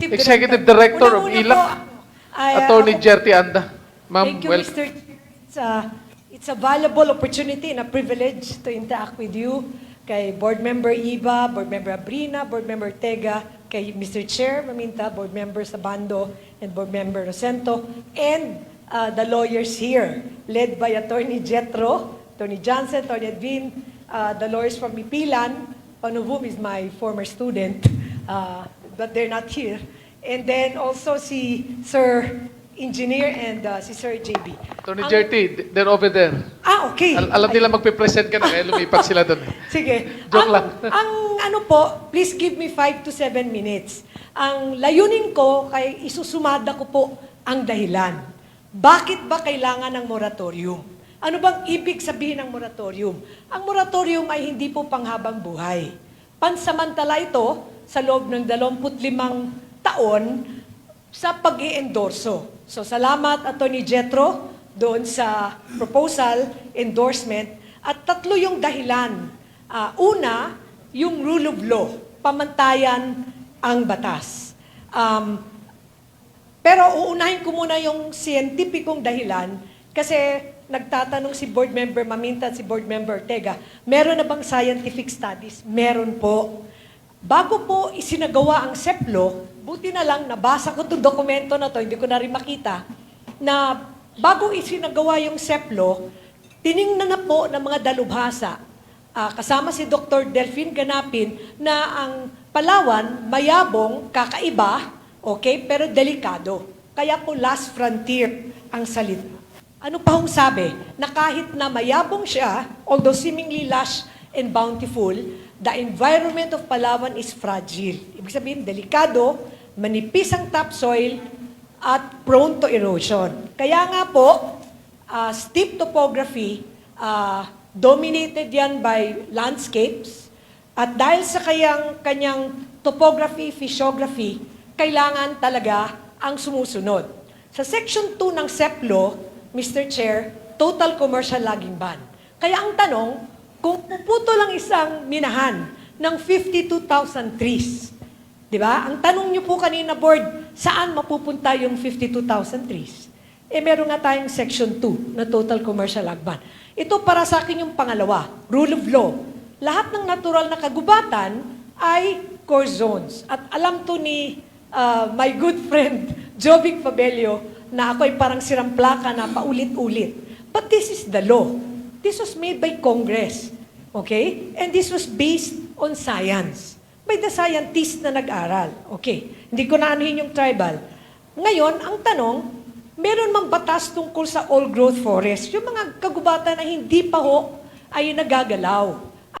Executive, Executive Director of Una-una ILAC, po, ay, uh, Attorney ako- Jerty Anda. Ma'am, Thank you, well, Mr. It's a, it's a valuable opportunity and a privilege to interact with you, kay Board Member Iba, Board Member Abrina, Board Member Tega, kay Mr. Chair Maminta, Board Member Sabando, and Board Member Rosento, and uh, the lawyers here, led by Attorney Jetro, Attorney Johnson, Attorney Edwin, uh, the lawyers from Ipilan, one of whom is my former student, uh, but they're not here. And then also si Sir Engineer and uh, si Sir JB. Ang- Jerty, they're over there. Ah, okay. Al- alam nila magpe-present ka na, kaya lumipat sila doon. Sige. Joke ang, lang. ang ano po, please give me 5 to 7 minutes. Ang layunin ko, kay isusumada ko po ang dahilan. Bakit ba kailangan ng moratorium? Ano bang ibig sabihin ng moratorium? Ang moratorium ay hindi po panghabang buhay. Pansamantala ito sa loob ng 25 taon sa pag endorso So, salamat, Attorney Jetro, doon sa proposal, endorsement, at tatlo yung dahilan. Ah, una, yung rule of law, pamantayan ang batas. Um, pero uunahin ko muna yung scientificong dahilan kasi nagtatanong si board member Maminta si board member Ortega, meron na bang scientific studies? Meron po. Bago po isinagawa ang SEPLO, buti na lang nabasa ko itong dokumento na to, hindi ko na rin makita, na bago isinagawa yung SEPLO, tiningnan na po ng mga dalubhasa Ah, kasama si Dr. Delphine Ganapin na ang Palawan, mayabong, kakaiba, okay, pero delikado. Kaya po last frontier ang salita. Ano pa hong sabi? Na kahit na mayabong siya, although seemingly lush and bountiful, the environment of Palawan is fragile. Ibig sabihin, delikado, manipis ang topsoil, at prone to erosion. Kaya nga po, uh, steep topography, uh, dominated yan by landscapes, at dahil sa kayang, kanyang topography, physiography, kailangan talaga ang sumusunod. Sa Section 2 ng SEPLO, Mr. Chair, total commercial logging ban. Kaya ang tanong, kung puputo lang isang minahan ng 52,000 trees, Di ba? Ang tanong niyo po kanina, board, saan mapupunta yung 52,000 trees? Eh, meron nga tayong Section 2 na Total Commercial Ag Ban. Ito para sa akin yung pangalawa, rule of law. Lahat ng natural na kagubatan ay core zones. At alam to ni uh, my good friend, Jovic Fabelio, na ako ay parang siramplaka na paulit-ulit. But this is the law. This was made by Congress. Okay? And this was based on science by the scientist na nag-aral. Okay, hindi ko naanuhin yung tribal. Ngayon, ang tanong, meron mang batas tungkol sa all-growth forest, yung mga kagubatan na hindi pa ho ay nagagalaw.